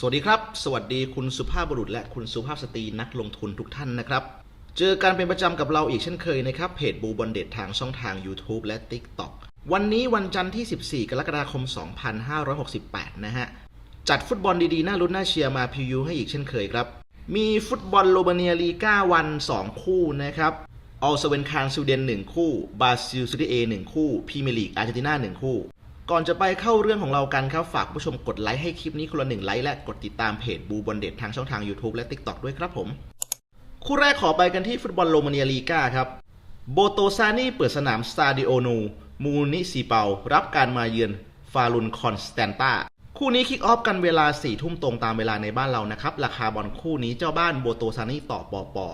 สวัสดีครับ สวัสดีคุณสุภาพบุรุษและคุณสุภาพสตรีนักลงทุนทุกท่านนะครับ เจอกันเป็นประจำกับเราอีกเช่นเคยนะครับเพจบูบอลเด็ดทางช่องทาง YouTube และ TikTok วันนี้วันจันทร์ที่ 14 กรกฎาคม 2568 นะฮะ จัดฟุตบอลดีๆ น่าลุ้นน่าเชียร์มาพิวให้อีกเช่นเคยครับ มีฟุตบอลโรมาเนียลีกาวัน 2 คู่นะครับออลสเวนคานสวีเดน 1 คู่บราซิลซีรีเอ1คู่พรีเมียร์ลีกอาร์เจนตินา1คู่ ก่อนจะไปเข้าเรื่องของเรากันครับ ฝากผู้ชมกดไลค์ให้คลิปนี้คนละหนึ่งไลค์และกดติดตามเพจบูบอลเด็ดทางช่องทาง YouTube และ TikTok ด้วยครับผม คู่แรกขอไปกันที่ฟุตบอลโรมาเนียลีกาครับโบโตซานี่เปิดสนามสตาดิโอนู มูนิซิเปา รับการมาเยือนฟารุนคอนสแตนตาคู่นี้คิกออฟกันเวลา4ี่ทุ่มตรงตามเวลาในบ้านเรานะครับ ราคาบอลคู่นี้เจ้าบ้านโบโตซานี่ต่อปอปอ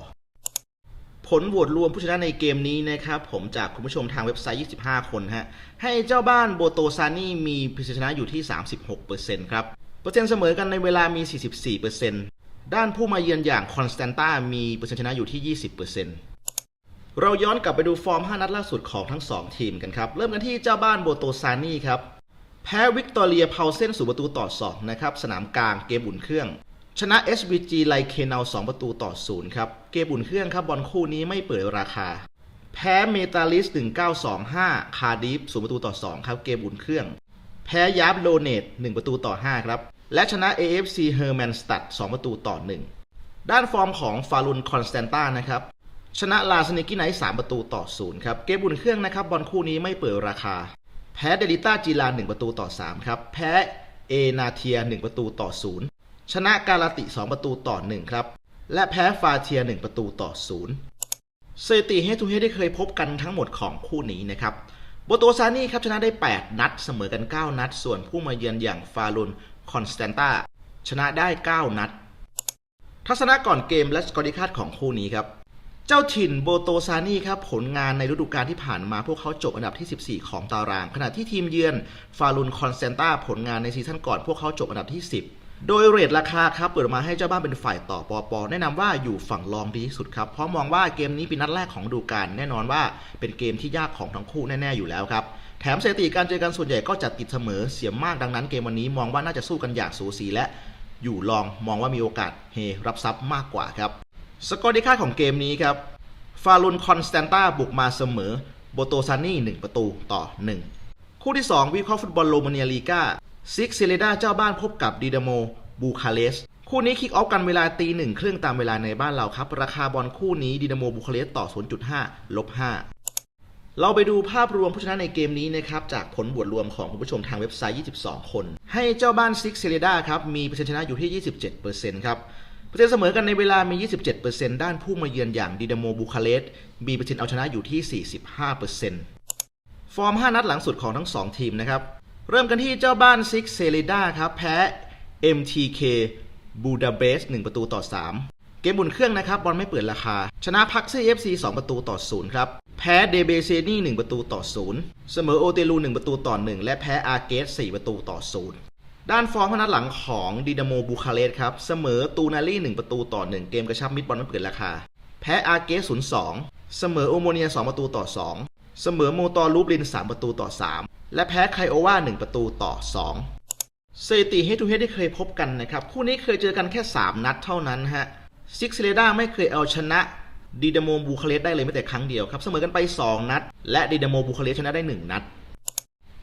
ลโหวตรวมผู้ชนะในเกมนี้นะครับ ผมจากคุณผู้ชมทางเว็บไซต์ 25 คนฮะ ให้เจ้าบ้านโบโตซานี่มีเปอร์เซ็นต์ชนะอยู่ที่ 36%ครับ เปอร์เซ็นต์เสมอกันในเวลามี 44%ด้านผู้มาเยือนอย่างคอนสแตนตามีเปอร์เซ็นต์ชนะอยู่ที่ 20%เราย้อนกลับไปดูฟอร์ม 5 นัดล่าสุดของทั้ง 2 ทีมกันครับ เริ่มกันที่เจ้าบ้านโบโตซานี่ครับ แพ้วิกตอเรียเพาเซนสู่ประตูต่อ2นะครับ สนามกลางเกมอุ่นเครื่อง ชนะ SBG ไลเคนา2ประตูต่อ 0 ครับ เกมอุ่นเครื่องครับบอลคู่นี้ไม่เปิดราคา แพ้เมตาลิส 1925 คาร์ดิฟ0ประตูต่อ 2 ครับ เกมอุ่นเครื่อง แพ้ยาบโลเนต 1 ประตูต่อ 5 ครับ และชนะ AFC เฮอร์แมนสตัด2ประตูต่อ 1 ด้านฟอร์มของฟารุนคอนสแตนตานะครับ ชนะลาสเนกิไนท์3ประตูต่อ 0 ครับ เกมบุญเครื่องนะครับบอลคู่นี้ไม่เปิดราคา แพ้เดลิต้าจีลา 1 ประตูต่อ 3 ครับ แพ้เอนาเทีย 1 ประตูต่อ 0 ชนะกาลาติ 2 ประตูต่อ 1 ครับ และแพ้ฟาเทีย 1 ประตูต่อ 0 สถิติเฮทูเฮดที่เคยพบกันทั้งหมดของคู่นี้นะครับโบโตซานี่ครับชนะได้ 8 นัดเสมอกัน 9 นัด ส่วนผู้มาเยือนอย่างฟารุนคอนสแตนตาชนะได้ 9 นัด ทัศนะก่อนเกมและสกอร์ดิคาดของคู่นี้ครับเจ้าถิ่นโบโตซานี่ครับผลงานในฤดูกาลที่ผ่านมาพวกเขาจบอันดับที่ 14 ของตาราง ขณะที่ทีมเยือนฟารุนคอนเซนตาผลงานในซีซั่นก่อนพวกเขาจบอันดับที่ 10 โดยเรทราคาครับเปิดมาให้เจ้าบ้านเป็นฝ่ายต่อปอปอแนะนำว่าอยู่ฝั่งรองดีที่สุดครับเพราะมองว่าเกมนี้เป็นนัดแรกของดูกาลแน่นอนว่าเป็นเกมที่ยากของทั้งคู่แน่ๆอยู่แล้วครับแถมสถิติการเจอกันส่วนใหญ่ก็จะติดเสมอเสียมากดังนั้นเกมวันนี้มองว่าน่าจะสู้กันอย่างสูสีและอยู่รองมองว่ามีโอกาสเฮรับทรัพย์มากกว่าครับสกอร์ดีค่าของเกมนี้ครับฟารุนคอนสแตนตาบุกมาเสมอโบโตซานี่1ประตูต่อ 1 คู่ที่ 2 วิเคราะห์ฟุตบอลโรมาเนียลีกา ซิกเซเลดาเจ้าบ้านพบกับดีดาโมบูคาเรสคู่นี้คิกออฟกันเวลาตีหนึ่งครึ่งตามเวลาในบ้านเราครับ ราคาบอลคู่นี้ดีดาโมบูคาเรสต์ต่อ 0.5 ลบ 5 เราไปดูภาพรวมผู้ชนะในเกมนี้นะครับ จากผลบวกรวมของคุณผู้ชมทางเว็บไซต์ 22 คน ให้เจ้าบ้านซิกเซเลดาครับ มีเปอร์เซ็นต์ชนะอยู่ที่ 27%ครับเปอร์เซ็นต์เสมอกันในเวลามี 27%ด้านผู้มาเยือนอย่างดีดาโมบูคาเรสมีเปอร์เซ็นต์เอาชนะอยู่ที่ 45%ฟอร์ม 5 นัดหลังสุดของทั้ง 2 ทีมนะครับ เริ่มกันที่เจ้าบ้านซิกเซเลดาครับ แพ้ MTK บูดาเบส1ประตูต่อ 3 เกมบุนเครื่องนะครับ บอลไม่เปิดราคา ชนะพักซี่ FC 2ประตูต่อ 0 ครับ แพ้เดเบเซนี่1ประตูต่อ 0 เสมอโอเตลู1ประตูต่อ 1 และแพ้อาร์เกส4ประตูต่อ 0 ด้านฟอร์มพนัดหลังของดีดาโมบูคาเรสครับ เสมอตูนารี่1ประตูต่อ 1 เกมกระชับมิดบอลไม่เปิดราคา แพ้อาร์เกส0-2 เสมอโอโมเนีย 2 ประตูต่อ 2 เสมอโมตอรูปลิน 3 ประตูต่อ 3 และแพ้ไคโอวา1 ประตูต่อ 2 สถิติเฮดทูเฮดที่เคยพบกันนะครับ คู่นี้เคยเจอกันแค่ 3 นัดเท่านั้นฮะซิกเซเลดาไม่เคยเอาชนะดีดาโมบูคาเรสได้เลยแม้แต่ครั้งเดียวครับ เสมอกันไป 2 นัด และดีดาโมบูคาเรสชนะได้ 1 นัด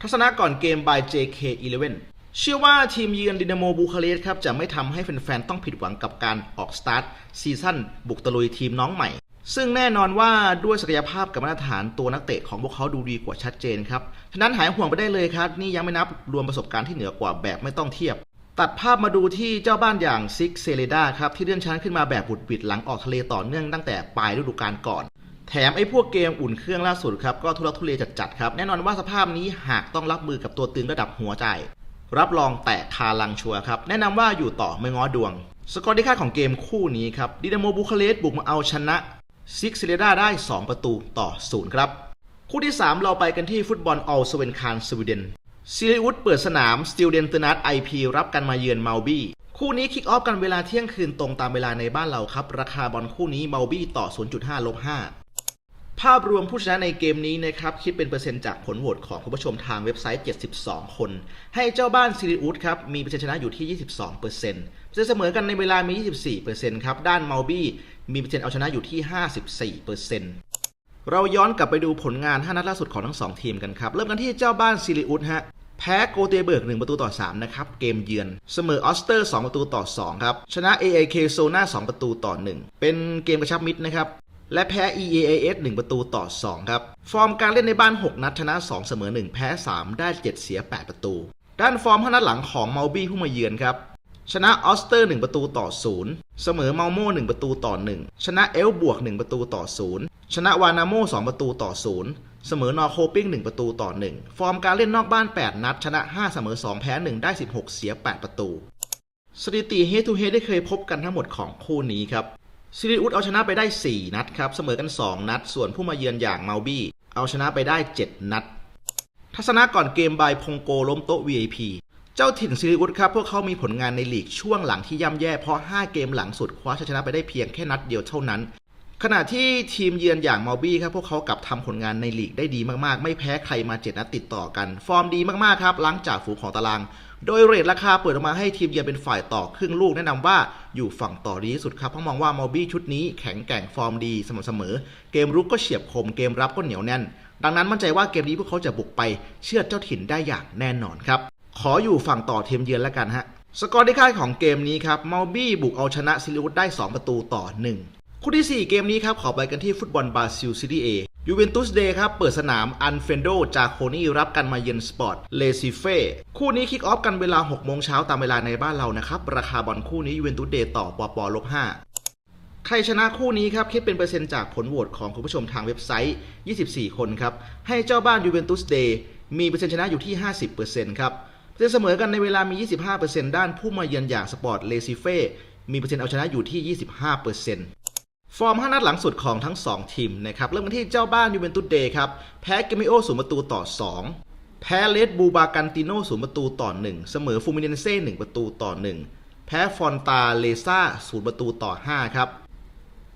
ทัศนะก่อนเกม by JK11 เชื่อว่าทีมเยือนดินาโมบูคาเรสครับจะไม่ทำให้แฟนๆ ต้องผิดหวังกับการออกสตาร์ทซีซั่นบุกตะลุยทีมน้องใหม่ ซึ่งแน่นอนว่าด้วยศักยภาพกับมาตรฐานตัวนักเตะของพวกเขาดูดีกว่าชัดเจนครับฉะนั้นหายห่วงไปได้เลยครับ นี่ยังไม่นับรวมประสบการณ์ที่เหนือกว่าแบบไม่ต้องเทียบ ตัดภาพมาดูที่เจ้าบ้านอย่างซิกเซเลดาครับที่เลื่อนชั้นขึ้นมาแบบบุดบิดหลังออกทะเลต่อเนื่องตั้งแต่ปลายฤดูกาลก่อนแถมไอ้พวกเกมอุ่นเครื่องล่าสุดครับก็ทุลักทุเลจัดๆครับแน่นอนว่าสภาพนี้หากต้องรับมือกับตัวตึงระดับหัวใจ รับรองแตกคาลังชัวครับแนะนำว่าอยู่ต่อไม่ง้อดวง สกอร์ที่ค่าของเกมคู่นี้ครับดินาโมบูคาเรสบุกมาเอาชนะ ซิกเซเลดาได้ 2 ประตูต่อ 0 ครับ คู่ที่ 3 เราไปกันที่ฟุตบอลออลสเวนคานสวีเดนซิลิอุดเปิดสนามสติลเดนเตนัทไอพีรับกันมาเยือนเมลบี้คู่นี้คิกออฟกันเวลาเที่ยงคืนตรงตามเวลาในบ้านเราครับ ราคาบอลคู่นี้เมลบี้ต่อ 0.5ลบ5 ภาพรวมผู้ชนะในเกมนี้นะครับคิดเป็นเปอร์เซ็นต์จากผลโหวตของคุณผู้ชมทางเว็บไซต์ 72 คน ให้เจ้าบ้านซิริอุสครับมีเปอร์เซ็นต์ชนะอยู่ที่ 22เปอร์เซ็นต์จะเสมอกันในเวลามี 24เปอร์เซ็นต์ครับด้านเมาบี้มีเปอร์เซ็นต์เอาชนะอยู่ที่ 54เปอร์เซ็นต์เราย้อนกลับไปดูผลงาน 5 นัดล่าสุดของทั้ง 2 ทีมกันครับเริ่มกันที่เจ้าบ้านซิริอุสฮะแพ้โกเตเบิร์ก 1 ประตูต่อ 3 นะครับ เกมเยือน เสมอออสเตอร์ 2 ประตูต่อ 2 ครับ ชนะ AIK โซน่า 2 ประตูต่อ 1 เป็นเกมกระชับมิตรนะครับ และแพ้ EAAS 1 ประตูต่อ 2 ครับ ฟอร์มการเล่นในบ้าน 6 นัดชนะ 2 เสมอ 1 แพ้ 3 ได้ 7 เสีย 8 ประตู ด้านฟอร์ม5นัดหลังของเมาบี้ผู้มาเยือนครับ ชนะออสเตอร์ 1 ประตูต่อ 0 เสมอเมาโม่ 1 ประตูต่อ 1 ชนะเอลบวก 1 ประตูต่อ 0 ชนะวานาโม่ 2 ประตูต่อ 0 เสมอนอโคปิ้ง 1 ประตูต่อ 1 ฟอร์มการเล่นนอกบ้าน 8 นัด ชนะ 5 เสมอ 2 แพ้ 1 ได้ 16 เสีย 8 ประตูสถิติ Head to Head ได้เคยพบกันทั้งหมดของคู่นี้ครับ ซิริอุสเอาชนะไปได้ 4 นัดครับ เสมอกัน 2 นัด ส่วนผู้มาเยือนอย่างเมาบี้ เอาชนะไปได้ 7 นัด ทัศนะก่อนเกมบายพงโกล้มโต๊ะ VIP เจ้าถิ่นซิริอุสครับ พวกเขามีผลงานในลีกช่วงหลังที่ย่ำแย่ เพราะ 5 เกมหลังสุดคว้าชัยชนะไปได้เพียงแค่นัดเดียวเท่านั้น ขณะที่ทีมเยือนอย่างมาบี้ครับพวกเขากลับทำผลงานในลีกได้ดีมากๆ ไม่แพ้ใครมา 7 นัดติดต่อกัน ฟอร์มดีมากๆครับหลังจากฝูงของตาราง โดยเรทราคาเปิดออกมาให้ทีมเยือนเป็นฝ่ายต่อครึ่งลูกแนะนำว่าอยู่ฝั่งต่อดีที่สุดครับเพราะมองว่ามาบี้ชุดนี้แข็งแกร่งฟอร์มดีสม่ำเสมอ เกมรุกก็เฉียบคมเกมรับก็เหนียวแน่น ดังนั้นมั่นใจว่าเกมนี้พวกเขาจะบุกไปเชื่อดเจ้าถิ่นได้อย่างแน่นอนครับขออยู่ฝั่งต่อทีมเยือนแล้วกันฮะสกอร์ที่คาดของเกมนี้ครับมาบี้บุกเอาชนะซิลิอุสได้ 2 ประตูต่อ 1 คู่ที่ 4 เกมนี้ครับขอไปกันที่ฟุตบอลบราซิลซีรีเอ ยูเวนตุสเดย์ครับ เปิดสนามอันเฟนโดจาโคนีรับกันมาเยือนสปอร์ตเลซิเฟ่คู่นี้คิกออฟกันเวลา 6 โมงเช้าตามเวลาในบ้านเรานะครับ ราคาบอลคู่นี้ยูเวนตุสเดย์ต่อปอปอลบ5ใครชนะคู่นี้ครับ คิดเป็นเปอร์เซ็นต์จากผลโหวตของคุณผู้ชมทางเว็บไซต์ 24 คนครับ ให้เจ้าบ้านยูเวนตุสเดย์มีเปอร์เซ็นต์ชนะอยู่ที่ 50%ครับ เปอร์เซ็นต์เสมอกันในเวลามี 25%ด้านผู้มาเยือนอย่างสปอร์ตเลซิเฟ่มีเปอร์เซ็นต์เอาชนะอยู่ที่ 25% ฟอร์ม 5 นัดหลังสุดของทั้ง 2 ทีมนะครับ เริ่มกันที่เจ้าบ้านยูเวนตุสเดย์ครับ แพ้เกมิโอศูนย์ประตูต่อ 2 แพ้เลดบูบากันติโนศูนย์ประตูต่อ 1 เสมอฟูมิเนเซ่1ประตูต่อ 1 แพ้ฟอนตาเลซ่าศูนย์ประตูต่อ 5 ครับ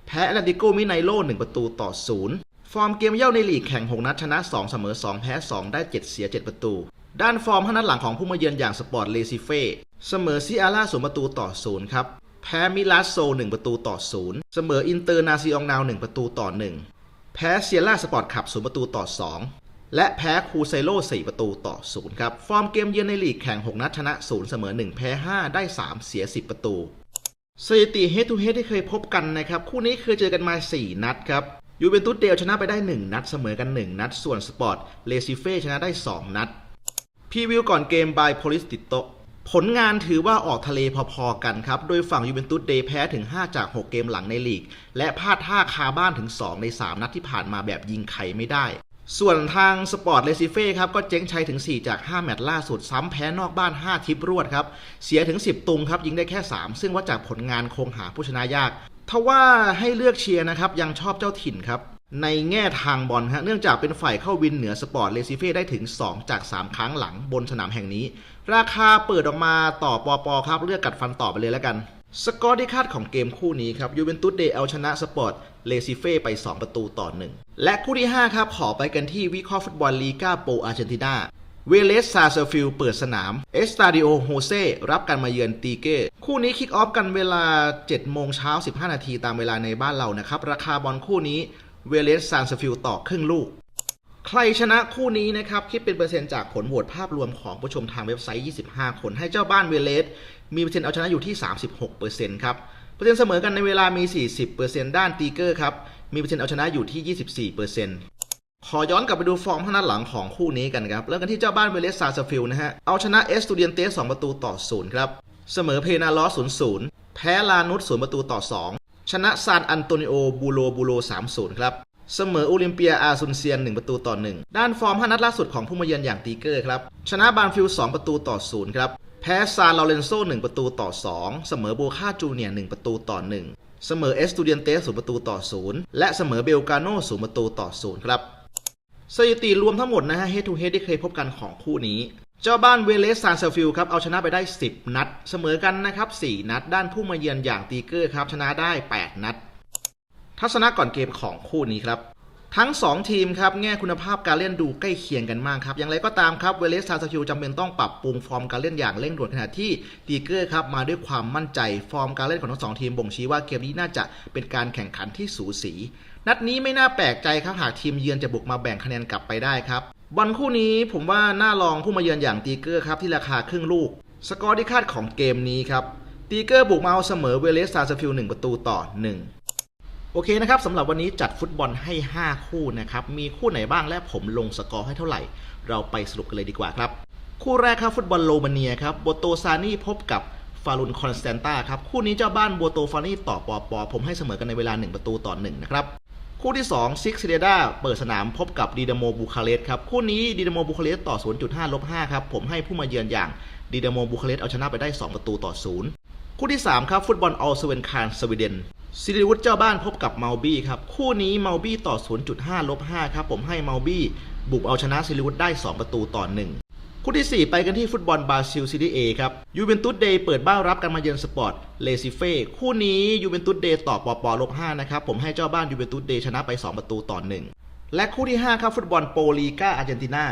แพ้แอตเลติโกมิไนโล1ประตูต่อ 0 ฟอร์มเกมเย่าในลีกแข่ง 6 นัดชนะ 2 เสมอ 2 แพ้ 2 ได้ 7 เสีย 7 ประตู ด้านฟอร์ม 5 นัดหลังของผู้มาเยือนอย่างสปอร์ตเลซิเฟ่เสมอซิอาร่าศูนย์ประตูต่อ 0 ครับ แพ้มิลาสโซ1ประตูต่อ0เสมออินเตอร์นาซิองนาว1ประตูต่อ 1 แพ้เซียร่าสปอร์ตขับ0ประตูต่อ 2 และแพ้คูเซโล4ประตูต่อ0ครับ ฟอร์มเกมเยือนในลีกแข่ง 6 นัดชนะ 0 เสมอ 1 แพ้ 5 ได้ 3 เสีย 10 ประตูสถิติ head to head ที่เคยพบกันนะครับ คู่นี้เคยเจอกันมา 4 นัดครับยูเวนตุสเดลชนะไปได้ 1 นัดเสมอกัน 1 นัด ส่วนสปอร์ตเลซิเฟ่ชนะได้ 2 นัดพรีวิวก่อนเกมบายโพลิสติโต ผลงานถือว่าออกทะเลพอๆกันครับ โดยฝั่งยูเวนตุสเดย์แพ้ถึง 5 จาก 6 เกมหลังในลีก และพลาดท่าคาบ้านถึง 2 ใน 3 นัดที่ผ่านมาแบบยิงไข่ไม่ได้ ส่วนทางสปอร์ตเลซิเฟ่ครับ ก็เจ๊งชัยถึง 4 จาก 5 แมตช์ล่าสุด ซ้ำแพ้นอกบ้าน 5 ทิปรวดครับ เสียถึง 10 ตุงครับ ยิงได้แค่ 3 ซึ่งว่าจากผลงานคงหาผู้ชนะยากทว่าให้เลือกเชียร์นะครับยังชอบเจ้าถิ่นครับ ในแง่ทางบอลฮะเนื่องจากเป็นฝ่ายเข้าวินเหนือสปอร์ตเลซิเฟ่ได้ถึง 2 จาก 3 ครั้งหลังบนสนามแห่งนี้ ราคาเปิดออกมาต่อปอปอครับ เลือกกัดฟันต่อไปเลยแล้วกัน สกอร์ที่คาดของเกมคู่นี้ครับยูเวนตุสเดเอาชนะสปอร์ตเลซิเฟ่ไป 2 ประตูต่อ 1 และคู่ที่ 5 ครับขอไปกันที่วิเคราะห์ฟุตบอลลีกาโปอาร์เจนตินาเวเลสซาเซฟิลเปิดสนาม เอสตาดิโอโฮเซรับการมาเยือนตีเก้ คู่นี้คิกออฟกันเวลา 7 โมงเช้า 15 นาทีตามเวลาในบ้านเรานะครับ ราคาบอลคู่นี้ เวเลสซาเซอร์ฟิลต่อครึ่งลูก ใครชนะคู่นี้นะครับ คิดเป็นเปอร์เซ็นต์จากผลโหวตภาพรวมของผู้ชมทางเว็บไซต์ 25 คน ให้เจ้าบ้านเวเลสมีเปอร์เซ็นต์เอาชนะอยู่ที่ 36%ครับ เปอร์เซ็นต์เสมอกันในเวลามี 40%ด้านตีเกอร์ครับ มีเปอร์เซ็นต์เอาชนะอยู่ที่ 24%ขอย้อนกลับไปดูฟอร์มข้างหน้าหลังของคู่นี้กันครับ เริ่มกันที่เจ้าบ้านเวเลสซาเซฟิลนะฮะ เอาชนะเอสตูเดียนเตส2ประตูต่อ 0 ครับ เสมอเพนาลอส0-0 แพ้ลานุส0ประตูต่อ2 ชนะซานอันโตนิโอบูโรบูโร3-0 ครับ เสมอโอลิมเปียอาซุนเซียน 1 ประตูต่อ 1 ด้านฟอร์ม 5 นัดล่าสุดของผู้มาเยือนอย่างตีเกอร์ครับ ชนะบานฟิล2ประตูต่อ 0 ครับ แพ้ซานลอเรนโซ 1 ประตูต่อ 2 เสมอโบคาจูเนียร์1ประตูต่อ 1 เสมอเอสตูเดียนเตส0ประตูต่อ 0 และเสมอเบลกาโน0ประตูต่อ 0 ครับ สถิติรวมทั้งหมดนะฮะ head to head ที่เคยพบกันของคู่นี้ เจ้าบ้านเวเลสซานเซฟิลครับเอาชนะไปได้ 10 นัด เสมอกันนะครับ 4 นัด ด้านผู้มาเยือนอย่างตีเกอร์ครับ ชนะได้ 8 นัด ทัศนะก่อนเกมของคู่นี้ครับ ทั้ง 2 ทีมครับแง่คุณภาพการเล่นดูใกล้เคียงกันมากครับอย่างไรก็ตามครับเวเลสซาสคิวจำเป็นต้องปรับปรุงฟอร์มการเล่นอย่างเร่งด่วนขณะที่ตีเกอร์ครับมาด้วยความมั่นใจฟอร์มการเล่นของทั้งสองทีมบ่งชี้ว่าเกมนี้น่าจะเป็นการแข่งขันที่สูสี นัดนี้ไม่น่าแปลกใจครับหากทีมเยือนจะบุกมาแบ่งคะแนนกลับไปได้ครับบอลคู่นี้ผมว่าน่าลองผู้มาเยือนอย่างตีเกอร์ครับที่ราคาครึ่งลูก สกอร์ที่คาดของเกมนี้ครับตีเกอร์บุกมาเอาเสมอเวเลสซาสฟิลหนึ่งประตูต่อหนึ่งโอเคนะครับสำหรับวันนี้จัดฟุตบอลให้ 5 คู่นะครับ มีคู่ไหนบ้างและผมลงสกอร์ให้เท่าไหร่ เราไปสรุปกันเลยดีกว่าครับ คู่แรกครับฟุตบอลโรมาเนียครับโบโตซานี่พบกับฟารุนคอนสแตนตาครับคู่นี้เจ้าบ้านโบโตฟานี่ต่อปอปอผมให้เสมอกันในเวลา 1 ประตูต่อ1นะครับ คู่ที่2ซิกซิเดดาเปิดสนามพบกับดีดาโมบูคาเรสครับ คู่นี้ดีดาโมบูคาเรสต์ต่อ 0.5ลบ5ครับ ผมให้ผู้มาเยือนอย่างดีดาโมบูคาเรสเอาชนะไปได้ 2 ประตูต่อ 0 คู่ที่ 3 ครับ ฟุตบอลออลสเวนคานสวีเดนซิลิวุฒเจ้าบ้านพบกับเมาบี้ครับ คู่นี้เมาบี้ต่อ 0.5ลบ5ครับ ผมให้เมาบี้บุกเอาชนะซิลิวุฒได้ 2 ประตูต่อ 1 คู่ที่ 4 ไปกันที่ฟุตบอลบราซิลซีรีเอครับยูเวนตุสเดย์เปิดบ้านรับการมาเยือนสปอร์ตเลซิเฟ่คู่นี้ยูเวนตุสเดย์ต่อปอปอลบห้านะครับผมให้เจ้าบ้านยูเวนตุสเดย์ชนะไป 2 ประตูต่อ 1 และคู่ที่ 5 ครับฟุตบอลโปลีกาอาร์เจนตินา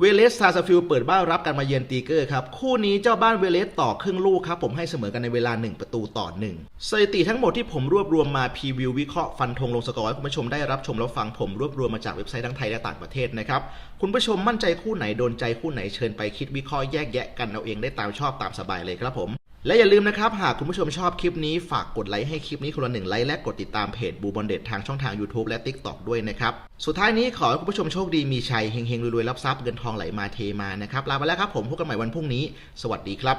เวเลสซาซาฟิลเปิดบ้านรับการมาเยือนตีเกอร์ครับ คู่นี้เจ้าบ้านเวเลสต่อครึ่งลูกครับผมให้เสมอกันในเวลา 1 ประตูต่อ 1 สถิติทั้งหมดที่ผมรวบรวมมาพรีวิววิเคราะห์ฟันธงลงสกอร์ให้คุณผู้ชมได้รับชมแล้วฟังผมรวบรวมมาจากเว็บไซต์ทั้งไทยและต่างประเทศนะครับ คุณผู้ชมมั่นใจคู่ไหนโดนใจคู่ไหนเชิญไปคิดวิเคราะห์แยกแยะกันเอาเองได้ตามชอบตามสบายเลยครับผม และอย่าลืมนะครับ หากคุณผู้ชมชอบคลิปนี้ฝากกดไลค์ให้คลิปนี้คนละหนึ่งไลค์และกดติดตามเพจบูบอลเด็ดทางช่องทาง YouTube และ TikTok ด้วยนะครับ สุดท้ายนี้ขอให้คุณผู้ชมโชคดีมีชัยเฮงๆรวยๆรับทรัพย์เงินทองไหลมาเทมานะครับลาไปแล้วครับผมพบกันใหม่วันพรุ่งนี้ สวัสดีครับ